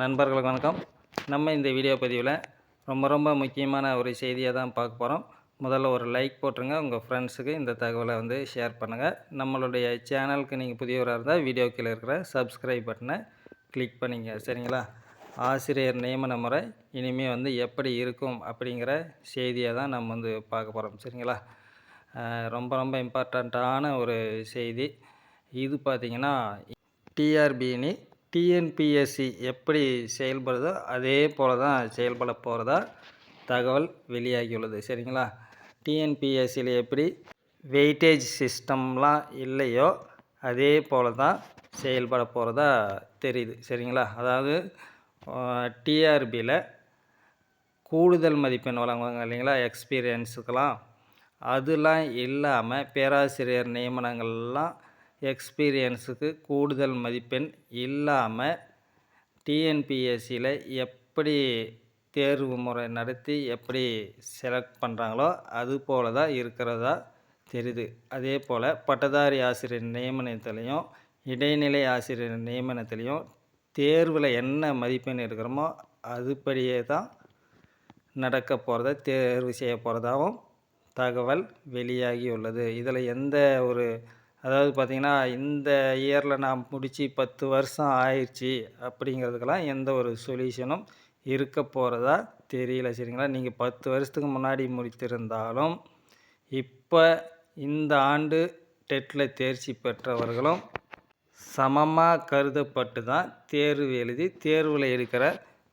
நண்பர்களுக்கு வணக்கம். நம்ம இந்த வீடியோ பதிவில் ரொம்ப ரொம்ப முக்கியமான ஒரு செய்தியை தான் பார்க்க போகிறோம் முதல்ல ஒரு லைக் போட்டுருங்க. உங்கள் ஃப்ரெண்ட்ஸுக்கு இந்த தகவலை வந்து ஷேர் பண்ணுங்கள் நம்மளுடைய சேனலுக்கு நீங்கள் புதியவராக இருந்தால் வீடியோ கீழே இருக்கிற சப்ஸ்கிரைப் பட்டனை கிளிக் பண்ணிங்க. சரிங்களா? ஆசிரியர் நியமன முறை இனிமேல் வந்து எப்படி இருக்கும் அப்படிங்கிற செய்தியை தான் நம்ம வந்து பார்க்க போகிறோம் சரிங்களா? ரொம்ப ரொம்ப இம்பார்ட்டண்ட்டான ஒரு செய்தி. இது பார்த்திங்கன்னா டிஆர்பினி டிஎன்பிஎஸ்சி எப்படி செயல்படுதோ அதே போல தான் செயல்பட போகிறதா தகவல் வெளியாகியுள்ளது. சரிங்களா? டிஎன்பிஎஸ்சியில் எப்படி வெயிட்டேஜ் சிஸ்டம்லாம் இல்லையோ அதே போல தான் செயல்பட போகிறதா தெரியுது. சரிங்களா? அதாவது டிஆர்பியில் கூடுதல் மதிப்பெண் வழங்குவாங்க இல்லைங்களா? எக்ஸ்பீரியன்ஸுக்கெல்லாம் அதெல்லாம் இல்லாமல் பேராசிரியர் நியமனங்கள்லாம் எக்ஸ்பீரியன்ஸுக்கு கூடுதல் மதிப்பெண் இல்லாமல் டிஎன்பிஎஸ்சியில் எப்படி தேர்வு முறை நடத்தி எப்படி செலக்ட் பண்ணுறாங்களோ அது போல தான் இருக்கிறதா தெரியுது. அதே போல் பட்டதாரி ஆசிரியர் நியமனத்துலேயும் இடைநிலை ஆசிரியர் நியமனத்துலேயும் தேர்வில் என்ன மதிப்பெண் இருக்கிறோமோ அதுபடியே தான் நடக்க போகிறத தேர்வு செய்ய போகிறதாகவும் தகவல் வெளியாகி உள்ளது இதில் எந்த ஒரு அதாவது பார்த்திங்கன்னா இந்த இயரில் நான் முடித்து பத்து வருஷம் ஆயிடுச்சு அப்படிங்கிறதுக்கெல்லாம் எந்த ஒரு சொல்யூஷனும் இருக்க போகிறதா தெரியல. சரிங்களா? நீங்கள் பத்து வருஷத்துக்கு முன்னாடி முடித்திருந்தாலும் இப்போ இந்த ஆண்டு டெட்டில் தேர்ச்சி பெற்றவர்களும் சமமாக கருதப்பட்டு தான் தேர்வு எழுதி தேர்வில் இருக்கிற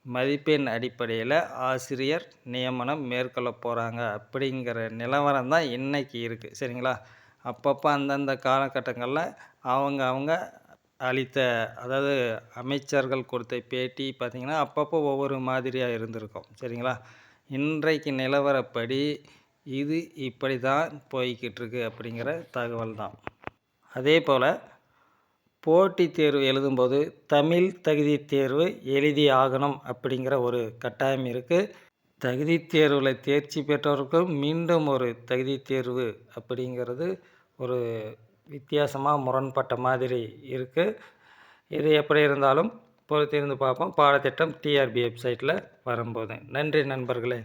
மதிப்பெண் அடிப்படையில் ஆசிரியர் நியமனம் மேற்கொள்ள போகிறாங்க அப்படிங்கிற நிலவரம் தான் இன்றைக்கி இருக்குது சரிங்களா? அப்பப்போ அந்தந்த காலகட்டங்களில் அவங்க அவங்க அளித்த அதாவது அமைச்சர்கள் கொடுத்த பேட்டி பார்த்திங்கன்னா அப்பப்போ ஒவ்வொரு மாதிரியாக இருந்திருக்கும். சரிங்களா? இன்றைக்கு நிலவரப்படி இது இப்படி தான் போய்கிட்டுருக்கு அப்படிங்கிற தகவல் தான் அதே போல் போட்டித் தேர்வு எழுதும்போது தமிழ் தகுதி தேர்வு எழுதி ஆகணும் அப்படிங்கிற ஒரு கட்டாயம் இருக்குது தகுதி தேர்வில் தேர்ச்சி பெற்றவர்களுக்கும் மீண்டும் ஒரு தகுதி தேர்வு அப்படிங்கிறது ஒரு வித்தியாசமாக முரண்பட்ட மாதிரி இருக்குது இது எப்படி இருந்தாலும் பொறுத்திருந்து பார்ப்போம். பாடத்திட்டம் டிஆர்பி வெப்சைட்டில் வரும்போது. நன்றி நண்பர்களே.